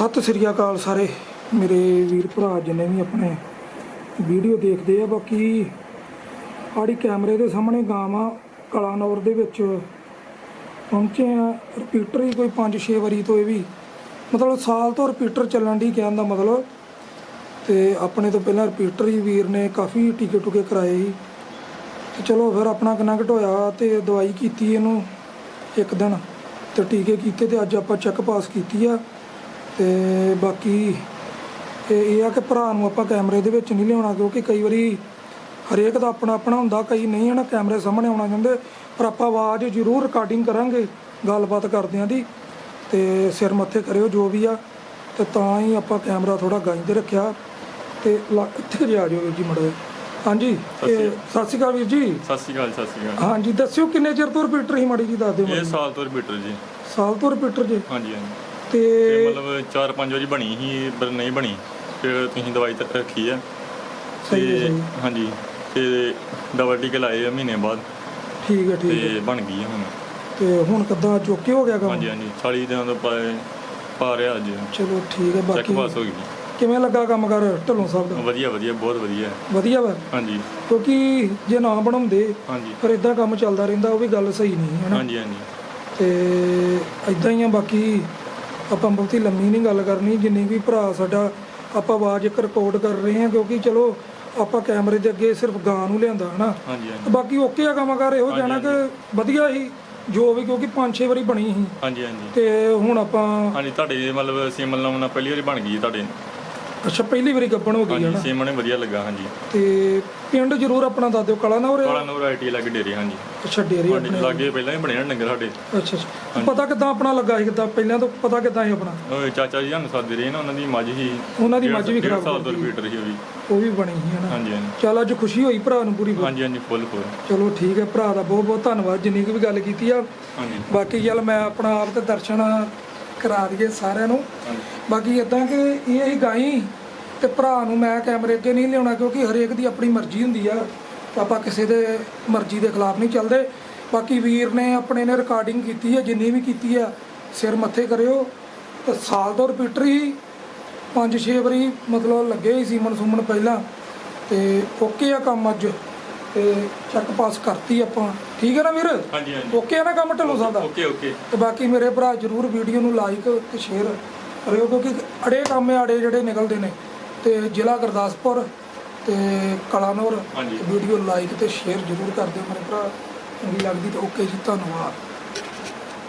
ਸਤਿ ਸ੍ਰੀ ਅਕਾਲ ਸਾਰੇ। ਮੇਰੇ ਵੀਰ ਭਰਾ ਜਿੰਨੇ ਵੀ ਆਪਣੇ ਵੀਡੀਓ ਦੇਖਦੇ ਆ, ਬਾਕੀ ਆੜੀ ਕੈਮਰੇ ਦੇ ਸਾਹਮਣੇ ਗਾਵਾਂ ਕਲਾਨੌਰ ਦੇ ਵਿੱਚ ਪਹੁੰਚੇ ਆ। ਰਿਪੀਟਰ ਹੀ ਕੋਈ 5-6 ਵਾਰੀ ਤੋਂ ਇਹ ਵੀ, ਮਤਲਬ ਸਾਲ ਤੋਂ ਰਿਪੀਟਰ ਚੱਲਣ ਦੀ ਕਹਿਣ ਦਾ ਮਤਲਬ। ਤੇ ਆਪਣੇ ਤੋਂ ਪਹਿਲਾਂ ਰਿਪੀਟਰ ਹੀ ਵੀਰ ਨੇ ਕਾਫੀ ਟੀਕੇ ਟੁਕੇ ਕਰਾਏ ਸੀ। ਤੇ ਚਲੋ ਫਿਰ ਆਪਣਾ ਕਨੈਕਟ ਹੋਇਆ ਤੇ ਦਵਾਈ ਕੀਤੀ ਇਹਨੂੰ ਇੱਕ ਦਿਨ ਤੇ ਟੀਕੇ ਕੀਤੇ ਤੇ ਅੱਜ ਆਪਾਂ ਚੈੱਕ ਪਾਸ ਕੀਤੀ ਆ। ਤੇ ਬਾਕੀ ਇਹ ਇਹ ਆ ਕਿ ਭਰਾ ਨੂੰ ਆਪਾਂ ਕੈਮਰੇ ਦੇ ਵਿੱਚ ਨਹੀਂ ਲਿਆਉਣਾ ਕਿਉਂਕਿ ਕਈ ਵਾਰੀ ਹਰੇਕ ਦਾ ਆਪਣਾ ਆਪਣਾ ਹੁੰਦਾ ਕਈ ਨਹੀਂ ਹਨਾ ਕੈਮਰੇ ਸਾਹਮਣੇ ਆਉਣਾ ਚਾਹੁੰਦੇ ਪਰ ਆਪਾਂ ਆਵਾਜ਼ ਜ਼ਰੂਰ ਰਿਕਾਰਡਿੰਗ ਕਰਾਂਗੇ ਗੱਲਬਾਤ ਕਰਦਿਆਂ ਦੀ ਤੇ ਸਿਰ ਮੱਥੇ ਕਰਿਓ ਜੋ ਵੀ ਆ ਤੇ ਤਾਂ ਹੀ ਆਪਾਂ ਕੈਮਰਾ ਥੋੜਾ ਤੇ ਰੱਖਿਆ ਤੇ ਇੱਥੇ ਆ ਜਾਓ ਵੀਰ ਜੀ ਮੜੋ ਹਾਂਜੀ ਸਤਿ ਸ਼੍ਰੀ ਅਕਾਲ। ਵੀਰ ਜੀ। ਸਤਿ ਸ਼੍ਰੀ ਅਕਾਲ ਸਤਿ ਸ਼੍ਰੀ ਅਕਾਲ। ਹਾਂਜੀ ਦੱਸਿਓ ਕਿੰਨੇ ਚਿਰ ਤੋਂ ਰਿਪੀਟਰ ਹੀ ਮਾੜੀ ਜੀ ਦੱਸ ਦਿਓ ਇਹ। ਸਾਲ ਤੋਂ ਰਿਪੀਟਰ ਜੀ। ਸਾਲ ਤੋਂ ਰਿਪੀਟਰ ਜੇ। ਹਾਂਜੀ ਹਾਂਜੀ। ਤੇ ਤੇ ਮਤਲਬ 4-5 ਵਾਰੀ ਬਣੀ ਸੀ ਪਰ ਨਹੀਂ ਬਣੀ। ਫਿਰ ਤੁਸੀਂ ਦਵਾਈ ਤਾਂ ਰੱਖੀ ਆ। ਸਹੀ ਹੈ, ਤੇ ਸਹੀ। ਹਾਂਜੀ ਤੇ ਡਬਲ ਟੀਕੇ ਲਾਏ ਆ ਮਹੀਨੇ ਬਾਅਦ। ਠੀਕ ਹੈ ਠੀਕ ਹੈ। ਤੇ ਬਣ ਗਈ ਆ ਹੁਣ। ਤੇ ਹੁਣ ਕਿੱਦਾਂ ਚੋਕੇ ਹੋ ਗਿਆ ਕੰਮ? ਹਾਂਜੀ ਹਾਂਜੀ 40 ਦਿਨਾਂ ਤੋਂ ਪਾ ਪਾ ਰਿਹਾ ਅੱਜ। ਚਲੋ ਠੀਕ ਹੈ ਚੈੱਕ ਬਾਕੀ ਪਾਸ ਹੋ ਗਈ। ਕਿਵੇਂ ਲੱਗਾ ਕੰਮ ਕਰ ਢੱਲੋਂ ਸਾਹਿਬ ਦਾ? ਵਧੀਆ ਵਧੀਆ ਬਹੁਤ ਵਧੀਆ। ਵਧੀਆ ਵਾ? ਹਾਂਜੀ। ਕਿਉਂਕਿ ਜੇ ਨਾ ਬਣਾਉਂਦੇ ਹਾਂਜੀ। ਫਿਰ ਇਦਾਂ ਕੰਮ ਚੱਲਦਾ ਰਹਿੰਦਾ ਉਹ ਵੀ ਗੱਲ ਸਹੀ ਨਹੀਂ ਹੈ ਨਾ। ਹਾਂਜੀ ਹਾਂਜੀ। ਤੇ ਇਦਾਂ ਹੀ ਆ ਬਾਕੀ ਆਪਾਂ ਬਹੁਤੀ ਲੰਮੀ ਨਹੀਂ ਗੱਲ ਕਰਨੀ ਜਿੰਨੀ ਵੀ ਭਰਾ ਸਾਡਾ ਆਪਾਂ ਆਵਾਜ਼ ਇੱਕ ਰਿਕਾਰਡ ਕਰ ਰਹੇ ਹਾਂ ਕਿਉਂਕਿ ਚਲੋ ਆਪਾਂ ਕੈਮਰੇ ਦੇ ਅੱਗੇ ਸਿਰਫ ਗਾਂ ਨੂੰ ਲਿਆਂਦਾ ਹਨਾ? ਤੇ ਬਾਕੀ ਓਕੇ ਆ ਕੰਮ ਕਰ ਇਹੋ ਜਾਣਾ ਕਿ ਵਧੀਆ ਹੀ ਜੋ ਵੀ ਕਿਉਂਕਿ 5-6 ਵਾਰੀ ਬਣੀ ਸੀ। ਹਾਂਜੀ ਹਾਂਜੀ। ਤੇ ਹੁਣ ਆਪਾਂ ਹਾਂਜੀ ਤੁਹਾਡੇ ਮਤਲਬ ਸਿਮਲ ਲਾਉਣਾ ਪਹਿਲੀ ਵਾਰੀ ਬਣ ਗਈ ਤੁਹਾਡੇ। ਅੱਛਾ ਪਹਿਲੀ ਵਾਰੀ ਗੱਬਣ ਹੋ ਗਈ ਹੈ ਹਾਂਜੀ ਨਾ ਨੇ ਵਧੀਆ ਲੱਗਾ ਹਾਂਜੀ। ਤੇ ਪਿੰਡ ਜ਼ਰੂਰ ਆਪਣਾ ਦੱਸ ਦਿਓ ਕਲਾ ਨਾ ਉਰੇ ਕਾਲਾ ਨੂਰ ਆਈਟੀ ਲੱਗ ਡੇਰੇ ਹਾਂਜੀ। ਅੱਛਾ ਡੇਰੀ ਤੁਹਾਡੇ ਲਾਗੇ ਪਹਿਲਾਂ ਹੀ ਬਣਿਆ ਡੰਗਰ ਸਾਡੇ। ਅੱਛਾ ਅੱਛਾ। ਪਤਾ ਕਿਦਾਂ ਆਪਣਾ ਲੱਗਾ ਸੀ ਕਿਦਾਂ ਪਹਿਲਾਂ ਤੋਂ ਪਤਾ ਕਿਦਾਂ ਸੀ ਆਪਣਾ? ਉਹ ਚਾਚਾ ਜੀ ਸਾਨੂੰ ਸਾਦੇ ਰਹੇ ਨਾ ਉਹਨਾਂ ਦੀ ਮੱਝ ਹੀ ਉਹਨਾਂ ਦੀ ਮੱਝ ਵੀ ਖਰਾਬ ਸਾਲ ਤੋਂ ਰਿਪੀਟਰ ਸੀ ਉਹ ਵੀ। ਉਹ ਵੀ ਬਣੀ ਸੀ ਹਨਾ? ਹਾਂਜੀ ਹਾਂਜੀ। ਚੱਲ ਅੱਜ ਖੁਸ਼ੀ ਹੋਈ ਭਰਾ ਨੂੰ ਪੂਰੀ ਹਾਂਜੀ ਹਾਂਜੀ ਫੁੱਲ ਫੁੱਲ। ਚਲੋ ਠੀਕ ਹੈ ਭਰਾ ਦਾ ਬਹੁਤ ਬਹੁਤ ਧੰਨਵਾਦ ਜਿੰਨੀ ਕੁ ਵੀ ਗੱਲ ਕੀਤੀ ਆ। ਹਾਂਜੀ। ਬਾਕੀ ਚੱਲ ਮੈਂ ਆਪਣਾ ਆਪ ਤੇ ਦਰਸ਼ਨ ਕਰਾ ਦਈਏ ਸਾਰਿਆਂ ਨੂੰ। ਬਾਕੀ ਇਦਾਂ ਕਿ ਇਹ ਹੀ ਗਾਈ ਤੇ ਭਰਾ ਨੂੰ ਮੈਂ ਕੈਮਰੇ ਅੱਗੇ ਨਹੀਂ ਲਿਆਉਣਾ ਕਿਉਂਕਿ ਹਰੇਕ ਦੀ ਆਪਣੀ ਮਰਜ਼ੀ ਹੁੰਦੀ ਆ। ਆਪਾਂ ਕਿਸੇ ਦੇ ਮਰਜ਼ੀ ਦੇ ਖਿਲਾਫ ਨਹੀਂ ਚੱਲਦੇ। ਬਾਕੀ ਵੀਰ ਨੇ ਆਪਣੇ ਨੇ ਰਿਕਾਰਡਿੰਗ ਕੀਤੀ ਹੈ ਜਿੰਨੀ ਵੀ ਕੀਤੀ ਆ, ਸਿਰ ਮੱਥੇ ਕਰਿਓ। ਤੇ ਸਾਲ ਤੋਂ ਰਿਪੀਟਰ ਹੀ ਪੰਜ ਛੇ ਵਾਰੀ ਮਤਲਬ ਲੱਗੇ ਹੀ ਸੀਮਨ ਸੁਮਨ ਪਹਿਲਾਂ। ਤੇ ਓਕੇ ਆ ਕੰਮ ਅੱਜ। ਤੇ ਚੱਕ ਪਾਸ ਕਰਤੀ ਆਪਾਂ। ਠੀਕ ਹੈ ਨਾ ਵੀਰ? ਹਾਂਜੀ ਹਾਂਜੀ। ਓਕੇ ਆ ਨਾ ਕੰਮ ਢੱਲੋ ਸਾਹਿਬ ਦਾ? ਓਕੇ ਓਕੇ ਤੇ ਬਾਕੀ ਮੇਰੇ ਭਰਾ ਜਰੂਰ ਵੀਡੀਓ ਨੂੰ ਲਾਈਕ ਤੇ ਸ਼ੇਅਰ ਕਰਿਓ ਕਿਉਂਕਿ ਅੜੇ ਕੰਮ ਆ ਅੜੇ ਜਿਹੜੇ ਨਿਕਲਦੇ ਨੇ। ਤੇ ਜ਼ਿਲ੍ਹਾ ਗੁਰਦਾਸਪੁਰ ਤੇ ਕਲਾਨੌਰ। ਵੀਡੀਓ ਲਾਈਕ ਤੇ ਸ਼ੇਅਰ ਜਰੂਰ ਕਰ ਦਿਓ ਮੇਰੇ ਭਰਾ। ਚੰਗੀ ਲੱਗਦੀ ਤੇ ਓਕੇ ਜੀ ਧੰਨਵਾਦ।